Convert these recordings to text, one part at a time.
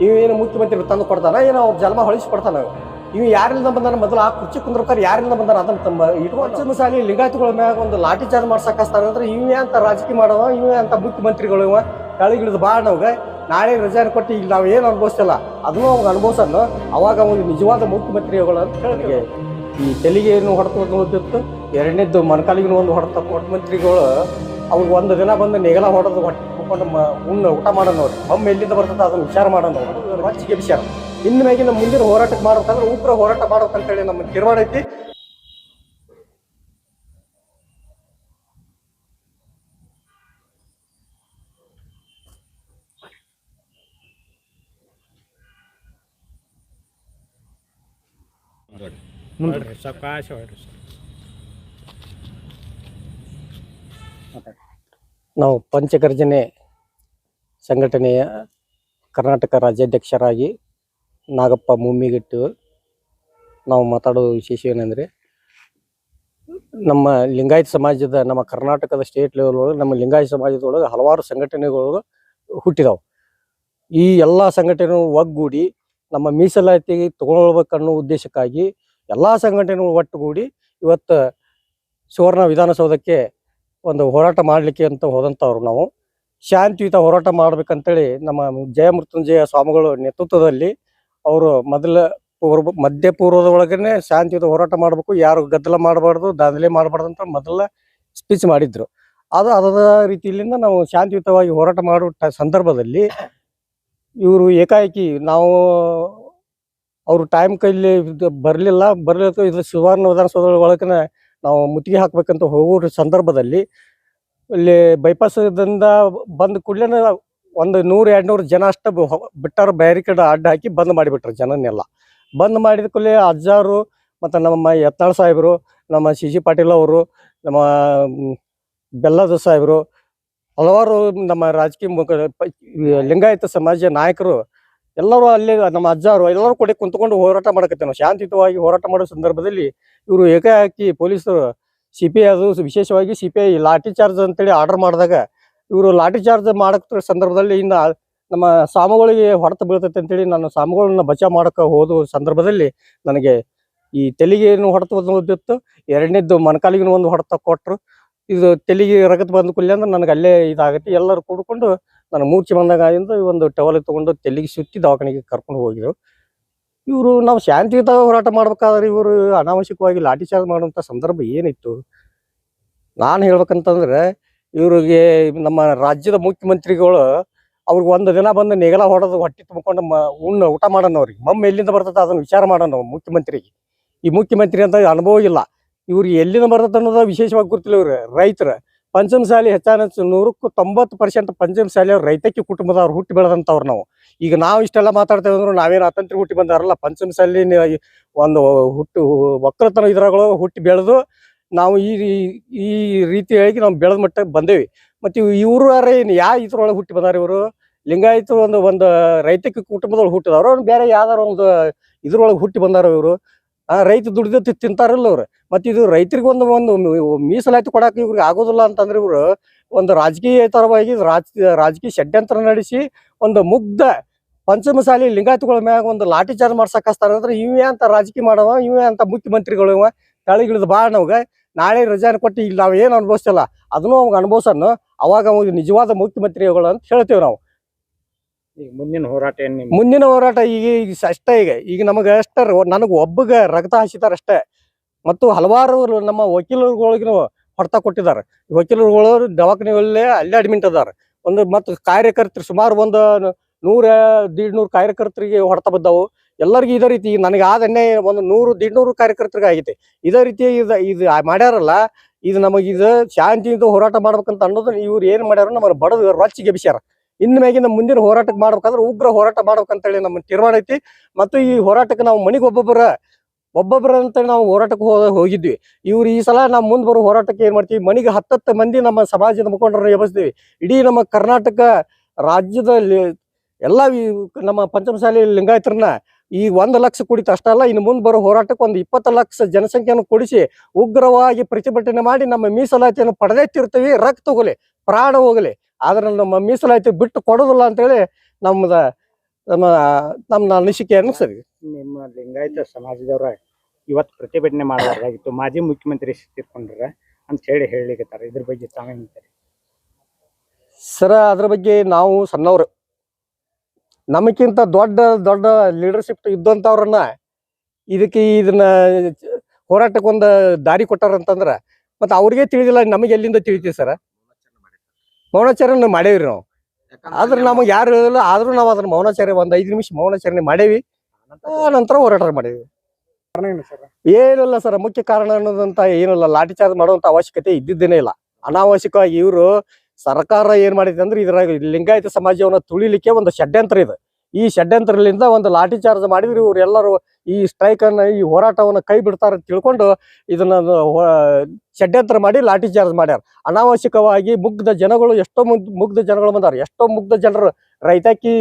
ಇವ ಏನು ಮುಖ್ಯಮಂತ್ರಿ ತಂದು ಕೊಡ್ತಾನ ಏನೋ ಅವ್ರ ಜನ್ಮ ಹೊಳಿಸಿ ಕೊಡ್ತಾನ ಇವ್ ಯಾರಿಂದ ಬಂದಾನ? ಮೊದಲು ಆ ಕುರ್ಚಿ ಕುಂದ್ರಕಾರ ಯಾರಿಂದ ಬಂದಾನ? ಅದನ್ನ ತಮ್ಮ ಇಟ್ಕೊಂಡು ಸಾಲಿ ಲಿಂಗಾಯತಗಳ ಮ್ಯಾಗ ಒಂದು ಲಾಠಿ ಚಾರ್ಜ್ ಮಾಡ್ಸಕ್ ಅಂದ್ರೆ ಇವೇ ಅಂತ ರಾಜಕೀಯ ಮಾಡವ ಇವೇ ಅಂತ ಮುಖ್ಯಮಂತ್ರಿಗಳು ಇವ. ಕೆಳಗಿಳಿದು ಬಾ ನಮ್ಗೆ ನಾಳೆ ರಜಾನ ಕೊಟ್ಟು ಈಗ ನಾವು ಏನು ಅನುಭವಿಸ್ತಲ್ಲ ಅದನ್ನು ಅವಾಗ ಅನುಭವಿಸನ್ನು ಅವಾಗ ಅವ್ರಿಗೆ ನಿಜವಾದ ಮುಖ್ಯಮಂತ್ರಿಗಳು ಅಂತ ಹೇಳಿ ಈ ತೆಲಿಗೆಯನ್ನು ಹೊಡೆತು ಎರಡನೇದ್ದು ಮನ್ಕಾಲಿಗಿನ ಒಂದು ಹೊಡೆತ ಮುಖ್ಯಮಂತ್ರಿಗಳು ಅವ್ರಿಗೆ ಒಂದು ದಿನ ಬಂದು ನೆಗಲ ಹೊಡೆದು ಹೊಟ್ಟೆ ಮುಕ್ಕೊಂಡು ಉಣ್ಣ ಊಟ ಮಾಡೋಣ ನೋಡಿ. ಎಲ್ಲಿಂದ ಬರ್ತದೆ ಅದನ್ನು ವಿಚಾರ ಮಾಡೋಣ ನೋಡಿ. ರೊಚ್ಚಿಗೆ ವಿಚಾರ. ಇನ್ನು ಮೇಗಿನ ಮುಂದಿನ ಹೋರಾಟಕ್ಕೆ ಮಾಡ್ಬೇಕಂದ್ರೆ ಉಗ್ರ ಹೋರಾಟ ಮಾಡ್ಬೇಕಂತೇಳಿ ನಮ್ಮ ತೀರ್ಮಾನ ಐತಿ. ಸಾವಕಾಶ ಹೊಡ್ರಿ ನಾವು ಪಂಚಗರ್ಜನೆ ಸಂಘಟನೆಯ ಕರ್ನಾಟಕ ರಾಜ್ಯಾಧ್ಯಕ್ಷರಾಗಿ ನಾಗಪ್ಪ ಮುಮ್ಮಿಗಿಟ್ಟು ನಾವು ಮಾತಾಡೋ ವಿಶೇಷ ಏನಂದರೆ, ನಮ್ಮ ಲಿಂಗಾಯತ ಸಮಾಜದ, ನಮ್ಮ ಕರ್ನಾಟಕದ ಸ್ಟೇಟ್ ಲೆವೆಲ್ ಒಳಗೆ, ನಮ್ಮ ಲಿಂಗಾಯತ ಸಮಾಜದೊಳಗೆ ಹಲವಾರು ಸಂಘಟನೆಗಳು ಹುಟ್ಟಿದಾವೆ. ಈ ಎಲ್ಲ ಸಂಘಟನೆಗಳು ಒಗ್ಗೂಡಿ ನಮ್ಮ ಮೀಸಲಾತಿಗೆ ತಗೊಳ್ಬೇಕನ್ನೋ ಉದ್ದೇಶಕ್ಕಾಗಿ ಎಲ್ಲ ಸಂಘಟನೆಗಳು ಒಟ್ಟುಗೂಡಿ ಇವತ್ತು ಸುವರ್ಣ ವಿಧಾನಸೌಧಕ್ಕೆ ಒಂದು ಹೋರಾಟ ಮಾಡಲಿಕ್ಕೆ ಅಂತ ಹೋದಂಥವ್ರು ನಾವು. ಶಾಂತಿಯುತ ಹೋರಾಟ ಮಾಡ್ಬೇಕಂತೇಳಿ ನಮ್ಮ ಜಯಮೃತ್ಯುಂಜಯ ಸ್ವಾಮಿಗಳು ನೇತೃತ್ವದಲ್ಲಿ ಅವರು ಮೊದಲ ಪೂರ್ವ ಮಧ್ಯ ಪೂರ್ವದ ಒಳಗನೆ ಶಾಂತಿಯುತ ಹೋರಾಟ ಮಾಡಬೇಕು, ಯಾರು ಗದ್ದಲ ಮಾಡಬಾರ್ದು, ದಾಂಧಲೆ ಮಾಡಬಾರ್ದು ಅಂತ ಮೊದಲ ಸ್ಪೀಚ್ ಮಾಡಿದ್ರು. ಅದು ಅದ ರೀತಿಯಿಂದ ನಾವು ಶಾಂತಿಯುತವಾಗಿ ಹೋರಾಟ ಮಾಡುವ ಸಂದರ್ಭದಲ್ಲಿ ಇವರು ಏಕಾಏಕಿ ನಾವು ಅವರು ಟೈಮ್ ಕೈಲಿ ಬರಲಿಲ್ಲ ಬರಲಿಲ್ಲ ಇದು ಸುವರ್ಣ ವಿಧಾನಸೌಧ ಒಳಗನ ನಾವು ಮುತ್ತಿಗೆ ಹಾಕ್ಬೇಕಂತ ಹೋಗೋ ಸಂದರ್ಭದಲ್ಲಿ ಇಲ್ಲಿ ಬೈಪಾಸದಿಂದ ಬಂದ ಕೂಡಲೇ ಒಂದು ನೂರು, ಎರಡು ನೂರು ಜನ ಅಷ್ಟ ಬಿಟ್ಟಾರ ಬ್ಯಾರಿಕೇಡ್ ಅಡ್ಡ ಹಾಕಿ ಬಂದ್ ಮಾಡಿಬಿಟ್ರು ಜನನ್ನೆಲ್ಲ ಬಂದ್ ಮಾಡಿದ ಕೂಡಲೇ ಅಜ್ಜಾರು ಮತ್ತು ನಮ್ಮ ಯತ್ನಾಳ್ ಸಾಹೇಬರು, ನಮ್ಮ ಸಿ ಜಿ ಪಾಟೀಲ್ ಅವರು, ನಮ್ಮ ಬೆಲ್ಲದ ಸಾಹೇಬರು, ಹಲವಾರು ನಮ್ಮ ರಾಜಕೀಯ ಮುಖ ಲಿಂಗಾಯತ ಸಮಾಜ ನಾಯಕರು ಎಲ್ಲರೂ ಅಲ್ಲಿ ನಮ್ಮ ಅಜ್ಜಾರು ಎಲ್ಲರೂ ಕೂಡ ಕುಂತ್ಕೊಂಡು ಹೋರಾಟ ಮಾಡಕತ್ತೇವೆ ನಾವು ಶಾಂತಿಯುತವಾಗಿ ಹೋರಾಟ ಮಾಡೋ ಸಂದರ್ಭದಲ್ಲಿ ಇವರು ಏಕಾಕಿ ಪೊಲೀಸರು ಸಿ ಪಿ ಐ ಅದು ವಿಶೇಷವಾಗಿ C P I lathi charge ಅಂತೇಳಿ ಆರ್ಡರ್ ಮಾಡಿದಾಗ ಇವರು ಲಾಠಿ ಚಾರ್ಜ್ ಮಾಡಕ್ ಸಂದರ್ಭದಲ್ಲಿ ಇನ್ನು ನಮ್ಮ ಸಾಮಗಳಿಗೆ ಹೊಡೆತ ಬೀಳ್ತೈತೆ ಅಂತೇಳಿ ನಾನು ಸಾಮಗಳನ್ನ ಬಚಾವ್ ಮಾಡಕ್ಕೆ ಹೋದ ಸಂದರ್ಭದಲ್ಲಿ ನನಗೆ ಈ ತೆಲಿಗೆಯನ್ನು ಹೊಡೆತ ಬಂದಿತ್ತು ಎರಡನೇದ್ದು ಮನಕಾಲಿಗೂ ಒಂದು ಹೊಡೆತ ಕೊಟ್ಟರು ಇದು ತೆಲಿಗೆ ರಗತ್ ಬಂದ ಕುಲ್ಯ ಅಂದ್ರೆ ನನಗೆ ಅಲ್ಲೇ ಇದಾಗತ್ತೆ. ಎಲ್ಲರೂ ಕೂಡ್ಕೊಂಡು ನಾನು ಮೂರ್ಛೆ ಬಂದಾಗ ಒಂದು ಟವಲ್ ತೊಗೊಂಡು ತೆಲಿಗೆ ಸುತ್ತಿ ದವಾಖಾನೆಗೆ ಕರ್ಕೊಂಡು ಹೋಗಿದ್ರು. ಇವರು ನಾವು ಶಾಂತಿಯುತ ಹೋರಾಟ ಮಾಡ್ಬೇಕಾದ್ರೆ ಇವರು ಅನಾವಶ್ಯಕವಾಗಿ ಲಾಠಿ ಚಾರ್ಜ್ ಮಾಡುವಂಥ ಸಂದರ್ಭ ಏನಿತ್ತು? ನಾನು ಹೇಳ್ಬೇಕಂತಂದ್ರೆ ಇವರಿಗೆ ನಮ್ಮ ರಾಜ್ಯದ ಮುಖ್ಯಮಂತ್ರಿಗಳು ಅವ್ರಿಗೆ ಒಂದು ದಿನ ಬಂದು ನೆಗಲ ಹೊಡೆದು ಹೊಟ್ಟೆ ತುಂಬಿಕೊಂಡು ಮ, ಉಣ್ಣ, ಊಟ ಮಾಡೋಣ ಅವ್ರಿಗೆ ಮಮ್ಮ ಎಲ್ಲಿಂದ ಬರ್ತದೆ ಅದನ್ನು ವಿಚಾರ ಮಾಡೋಣ ಮುಖ್ಯಮಂತ್ರಿಗೆ. ಈ ಮುಖ್ಯಮಂತ್ರಿ ಅಂತ ಅನುಭವ ಇಲ್ಲ. ಇವ್ರಿಗೆ ಎಲ್ಲಿಂದ ಬರ್ತದೆ ಅನ್ನೋದು ವಿಶೇಷವಾಗಿ ಗೊತ್ತಿಲ್ಲ ಇವ್ರು. ರೈತರ. ಪಂಚಮಸಾಲಿ ಹೆಚ್ಚಾನ ನೂರಕ್ಕೂ ತೊಂಬತ್ತು ಪರ್ಸೆಂಟ್ ಪಂಚಮಸಾಲಿ ಅವ್ರು ರೈತಕ್ಕೆ ಕುಟುಂಬದವ್ರು ಹುಟ್ಟಿ ಬೆಳೆದಂಥವ್ರು ನಾವು. ಈಗ ನಾವು ಇಷ್ಟೆಲ್ಲ ಮಾತಾಡ್ತೇವೆ ಅಂದ್ರೆ ನಾವೇನು ಅತಂತ್ರ ಹುಟ್ಟಿ ಬಂದಾರಲ್ಲ ಪಂಚಮಸಲ್ಲಿ ಒಂದು ಹುಟ್ಟು ಒಕ್ಕಲತನ ಇದ್ರಗಳು ಹುಟ್ಟಿ ಬೆಳೆದು ನಾವು ಈ ಈ ರೀತಿಯಾಗಿ ನಾವು ಬೆಳೆದ ಮಟ್ಟಕ್ಕೆ ಬಂದೇವಿ. ಮತ್ತೆ ಇವರು ಏನು ಯಾ ಇದ್ರೊಳಗೆ ಹುಟ್ಟಿ ಬಂದಾರ ಇವರು? ಲಿಂಗಾಯತ ಒಂದು ಒಂದು ರೈತಕ ಕುಟುಂಬದೊಳಗೆ ಹುಟ್ಟಿದವರು ಬೇರೆ ಯಾವ್ದಾರ ಒಂದು ಇದ್ರೊಳಗೆ ಹುಟ್ಟಿ ಬಂದಾರ ಇವರು? ಆ ರೈತ ದುಡಿದ ತಿಂತಾರಲ್ಲ ಅವ್ರು. ಮತ್ತು ಇದು ರೈತರಿಗೆ ಒಂದು ಮೀಸಲಾತಿ ಕೊಡಕ್ಕೆ ಇವ್ರಿಗೆ ಆಗೋದಿಲ್ಲ ಅಂತಂದ್ರೆ ಇವರು ಒಂದು ರಾಜಕೀಯತರವಾಗಿ ರಾಜ, ರಾಜಕೀಯ ಷಡ್ಯಂತ್ರ ನಡೆಸಿ ಒಂದು ಮುಗ್ಧ ಪಂಚಮಸಾಲಿ ಲಿಂಗಾಯತಗಳ ಮ್ಯಾಗ ಒಂದು ಲಾಠಿ ಚಾರ್ಜ್ ಮಾಡ್ಸಕ್ ಅಂದ್ರೆ ಇವೇ ಅಂತ ರಾಜಕೀಯ ಮಾಡವ ಇವೇ ಅಂತ ಮುಖ್ಯಮಂತ್ರಿಗಳು ಇವ ಕೆಳಗಿಳಿದು ಬಾ ನಮ್ಗೆ. ನಾಳೆ ರಜಾನ ಕೊಟ್ಟು ಈಗ ನಾವು ಏನು ಅನುಭವಿಸ್ತಲ್ಲ ಅದನ್ನು ಅವಾಗ ಅನುಭವಿಸನ್ನು ಅವಾಗ ಅವಾಗ ನಿಜವಾದ ಮುಖ್ಯಮಂತ್ರಿಗಳು ಅಂತ ಹೇಳ್ತೇವೆ ನಾವು. ಈಗ ಮುಂದಿನ ಹೋರಾಟ ಏನು ಮುಂದಿನ ಹೋರಾಟ ಈಗ ಈಗ ಅಷ್ಟೇ ಈಗ. ಈಗ ನಮಗೆ ಅಷ್ಟೇ ನನಗೆ ಒಬ್ಬಗೆ ರಕ್ತ ಹಸಿತಾರ ಅಷ್ಟೇ. ಮತ್ತು ಹಲವಾರು ನಮ್ಮ ವಕೀಲರುಗಳಿಗೂ ಹೊಡೆತ ಕೊಟ್ಟಿದ್ದಾರೆ ವಕೀಲರುಗಳು ದವಾಖಾನೆಗಳಲ್ಲೇ ಅಲ್ಲೇ ಅಡ್ಮಿಂಟ್ ಅದಾರ. ಒಂದು ಮತ್ತು ಕಾರ್ಯಕರ್ತರು ಸುಮಾರು ಒಂದು ನೂರ ದೀಡ್ನೂರು ಕಾರ್ಯಕರ್ತರಿಗೆ ಹೊಡೆತ ಬಿದ್ದವು. ಎಲ್ಲರಿಗೂ ಇದೇ ರೀತಿ, ನನಗೆ ಆದನ್ನೇ ಒಂದು ನೂರು ದೀಡ್ನೂರು ಕಾರ್ಯಕರ್ತರಿಗೆ ಆಗೈತೆ. ಇದೇ ರೀತಿ ಇದು ಇದು ಮಾಡ್ಯಾರಲ್ಲ, ಇದು ನಮಗೆ ಇದು ಶಾಂತಿಯಿಂದ ಹೋರಾಟ ಮಾಡ್ಬೇಕಂತ ಅನ್ನೋದು ಇವ್ರು ಏನು ಮಾಡ್ಯಾರ ನಮ್ಮ ಬಡದು ರೊಚ್ಚಿಗೆ ಬಿಸ್ಯಾರ ಇನ್ನು ಮ್ಯಾಗಿನ ಮುಂದಿನ ಹೋರಾಟಕ್ಕೆ ಮಾಡ್ಬೇಕಂದ್ರೆ ಉಗ್ರ ಹೋರಾಟ ಮಾಡ್ಬೇಕಂತೇಳಿ ನಮ್ಮ ತೀರ್ಮಾನ ಐತಿ. ಮತ್ತು ಈ ಹೋರಾಟಕ್ಕೆ ನಾವು ಮನೆಗೆ ಒಬ್ಬೊಬ್ಬರ ಒಬ್ಬೊಬ್ಬರ ಅಂತ ನಾವು ಹೋರಾಟಕ್ಕೆ ಹೋಗಿದ್ವಿ. ಇವ್ರು ಈ ಸಲ ನಾವು ಮುಂದೆ ಬರೋ ಹೋರಾಟಕ್ಕೆ ಏನು ಮಾಡ್ತೀವಿ? ಮನೆಗೆ ಹತ್ತತ್ತು ಮಂದಿ ನಮ್ಮ ಸಮಾಜದ ಮುಖಂಡರನ್ನ ಎಬ್ಬಿಸ್ತೀವಿ ಇಡೀ ನಮ್ಮ ಕರ್ನಾಟಕ ರಾಜ್ಯದಲ್ಲಿ ಎಲ್ಲ ನಮ್ಮ ಪಂಚಮಸಾಲಿ ಲಿಂಗಾಯತರನ್ನ ಈ ಒಂದು ಲಕ್ಷ ಕುಡಿತ ಅಷ್ಟಲ್ಲ ಇನ್ನು ಮುಂದೆ ಬರೋ ಹೋರಾಟಕ್ಕೆ ಒಂದು ಇಪ್ಪತ್ತು ಲಕ್ಷ ಜನಸಂಖ್ಯೆಯನ್ನು ಕೊಡಿಸಿ ಉಗ್ರವಾಗಿ ಪ್ರತಿಭಟನೆ ಮಾಡಿ ನಮ್ಮ ಮೀಸಲಾತಿಯನ್ನು ಪಡೆದೇ ತಿರ್ತೀವಿ ರಕ್ತ ಹೋಗಲಿ ಪ್ರಾಣ ಹೋಗಲಿ. ಆದ್ರೆ ನಮ್ಮ ಮೀಸಲಾತಿ ಬಿಟ್ಟು ಕೊಡೋದಿಲ್ಲ ಅಂತೇಳಿ ನಮ್ಮದ ನಮ್ಮ ನಮ್ಮ ಅನಿಸಿಕೆಯನ್ನು ಸರಿ. ನಿಮ್ಮ ಲಿಂಗಾಯತ ಸಮಾಜದವರ ಇವತ್ತು ಪ್ರತಿಭಟನೆ ಮಾಡಬಾರ್ದಾಗಿತ್ತು ಮಾಜಿ ಮುಖ್ಯಮಂತ್ರಿ ತೀರ್ಕೊಂಡ್ರ ಅಂತ ಹೇಳಿ ಹೇಳಿಕತ್ತಾರೆ ಇದ್ರ ಬಗ್ಗೆ ತಾವೇನ್ ಸರ ಅದ್ರ ಬಗ್ಗೆ ನಾವು ಸಣ್ಣವ್ರು. ನಮಗಿಂತ ದೊಡ್ಡ ದೊಡ್ಡ ಲೀಡರ್ಶಿಪ್ ಇದ್ದಂಥವ್ರನ್ನ ಇದಕ್ಕೆ ಇದನ್ನ ಹೋರಾಟಕ್ಕೊಂದು ದಾರಿ ಕೊಟ್ಟಾರಂತಂದ್ರೆ ಮತ್ತೆ ಅವ್ರಿಗೆ ತಿಳಿದಿಲ್ಲ ನಮಗೆ ಎಲ್ಲಿಂದ ತಿಳಿತೀವಿ ಸರ? ಮೌನಾಚರಣೆ ಮಾಡೇವ್ರಿ ನಾವು. ಆದ್ರೆ ನಮಗೆ ಯಾರು ಹೇಳಿಲ್ಲ ಆದ್ರೂ ನಾವು ಅದನ್ನ ಮೌನಾಚಾರ್ಯ ಒಂದ್ ಐದು ನಿಮಿಷ ಮೌನಾಚರಣೆ ಮಾಡೇವಿ. ನಂತರ ಹೋರಾಟ ಮಾಡೇವಿ. ಏನಿಲ್ಲ ಸರ್ ಮುಖ್ಯ ಕಾರಣ ಅನ್ನೋದಂತ ಏನಿಲ್ಲ. ಲಾಠಿ ಚಾರ್ಜ್ ಮಾಡುವಂತ ಅವಶ್ಯಕತೆ ಇದ್ದಿದ್ದೇನೆ ಇಲ್ಲ. ಅನಾವಶ್ಯಕವಾಗಿ ಇವರು ಸರ್ಕಾರ ಏನ್ ಮಾಡಿದೆ ಅಂದ್ರೆ ಇದ್ರಾಗ ಲಿಂಗಾಯತ ಸಮಾಜವನ್ನ ತುಳಿಲಿಕ್ಕೆ ಒಂದು ಷಡ್ಯಂತ್ರ ಇದೆ. ಈ ಷಡ್ಯಂತ್ರದಿಂದ ಒಂದು ಲಾಠಿ ಚಾರ್ಜ್ ಮಾಡಿದ್ರೆ ಇವ್ರು ಎಲ್ಲರೂ ಈ ಸ್ಟ್ರೈಕ್ ಅನ್ನ, ಈ ಹೋರಾಟವನ್ನ ಕೈ ಬಿಡ್ತಾರ ತಿಳ್ಕೊಂಡು ಇದನ್ನ ಷಡ್ಯಂತ್ರ ಮಾಡಿ ಲಾಠಿ ಚಾರ್ಜ್ ಮಾಡ್ಯಾರ. ಅನಾವಶ್ಯಕವಾಗಿ ಮುಗ್ಧ ಜನಗಳು ಎಷ್ಟೋ ಮುಗ್ಧ ಜನಗಳು ಬಂದಾರ. ಎಷ್ಟೋ ಮುಗ್ಧ ಜನರು ರೈತಾಕಿ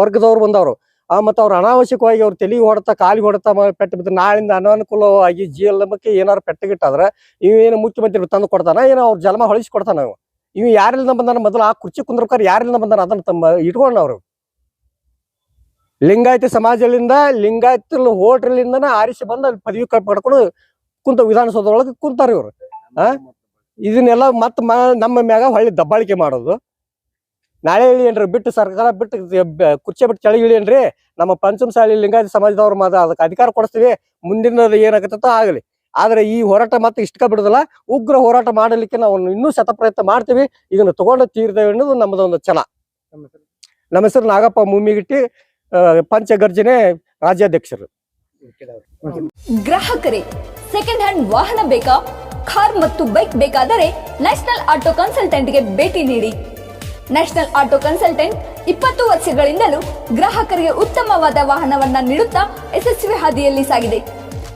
ವರ್ಗದವ್ರು ಬಂದವರು. ಆ, ಮತ್ತೆ ಅವ್ರು ಅನಾವಶ್ಯಕವಾಗಿ ಅವ್ರು ತೆಲಿ ಹೊಡೆತ ಕಾಲಿ ಹೊಡೆತ ಪೆಟ್ಟು ಬಿದ್ದು ನಾಳಿಂದ ಅನಾನುಕೂಲವಾಗಿ ಜೀವನಕ್ಕೆ ಏನಾರು ಪೆಟ್ಟಗಿಟ್ಟಾದ್ರೆ ಇವೇನು ಮುಖ್ಯಮಂತ್ರಿ ತಂದು ಕೊಡ್ತಾನ, ಏನೋ ಅವ್ರು ಜನ್ಮ ಹೊಳಿಸಿ ಕೊಡ್ತಾನ ಇವ ಯಾರಿಲ್ದ ಬಂದಾನ ಮೊದಲು ಆ ಕುರ್ಚಿ ಕುಂದ್ರಕಾರ ಯಾರಿಲ್ದ ಬಂದಾನ ಅದನ್ನ ತಮ್ಮ ಇಟ್ಕೊಂಡ್ ಅವ್ರು. ಲಿಂಗಾಯತ ಸಮಾಜದಿಂದ ಲಿಂಗಾಯತ ಹೋಟ್ರಲಿಂದನ ಆರಿಸಿ ಬಂದ ಅಲ್ಲಿ ಪದವಿ ಪಡ್ಕೊಂಡು ಕುಂತ ವಿಧಾನಸೌಧದೊಳಗೆ ಕುಂತಾರ ಇವ್ರು. ಆ? ಇದನ್ನೆಲ್ಲ ಮತ್ ನಮ್ಮ ಮ್ಯಾಗ ಹೊಳ್ಳಿ ದಬ್ಬಾಳಿಕೆ ಮಾಡೋದು. ನಾಳೆ ಇಳಿಯೇನ್ರಿ, ಬಿಟ್ಟು ಸರ್ಕಾರ ಬಿಟ್ಟು ಕುರ್ಚಿ ಬಿಟ್ಟು ಕೆಳಗೆ ಇಳಿಯೇನ್ರಿ. ನಮ್ಮ ಪಂಚಮಸಾಲಿ ಲಿಂಗಾಯತ ಸಮಾಜದವ್ರ ಅದಕ್ಕೆ ಅಧಿಕಾರ ಕೊಡಿಸ್ತೀವಿ. ಮುಂದಿನದು ಏನಾಗತ್ತೋ ಆಗಲಿ. ಆದ್ರೆ ಈ ಹೋರಾಟ ಮತ್ತೆ ಇಷ್ಟಕ ಬಿಡುದಿಲ್ಲ. ಉಗ್ರ ಹೋರಾಟ ಮಾಡಲಿಕ್ಕೆ ನಾವು ಇನ್ನೂ ಶತಪ್ರಯತ್ನ ಮಾಡ್ತೀವಿ. ಇದನ್ನ ತಗೊಂಡು ತೀರ್ತೇವೆ ಅನ್ನೋದು ನಮ್ಮದೊಂದು ಛಲ. ನಮ್ಮ ಹೆಸರು ನಾಗಪ್ಪ ಮುಮ್ಮಿಗಿಟ್ಟಿ ಪಂಚಗರ್ಜನೆ ರಾಜ್ಯಾಧ್ಯಕ್ಷರು. ಗ್ರಾಹಕರೇ ಸೆಕೆಂಡ್ ಹ್ಯಾಂಡ್ ವಾಹನ ಬೇಕಾ? ಕಾರ್ ಮತ್ತು ಬೈಕ್ ಬೇಕಾದರೆ ನ್ಯಾಷನಲ್ ಆಟೋ ಕನ್ಸಲ್ಟೆಂಟ್ಗೆ ಭೇಟಿ ನೀಡಿ. ನ್ಯಾಷನಲ್ ಆಟೋ ಕನ್ಸಲ್ಟೆಂಟ್ ಇಪ್ಪತ್ತು ವರ್ಷಗಳಿಂದಲೂ ಗ್ರಾಹಕರಿಗೆ ಉತ್ತಮವಾದ ವಾಹನವನ್ನ ನೀಡುತ್ತಾ ಯಶಸ್ವಿ ಹಾದಿಯಲ್ಲಿ ಸಾಗಿದೆ.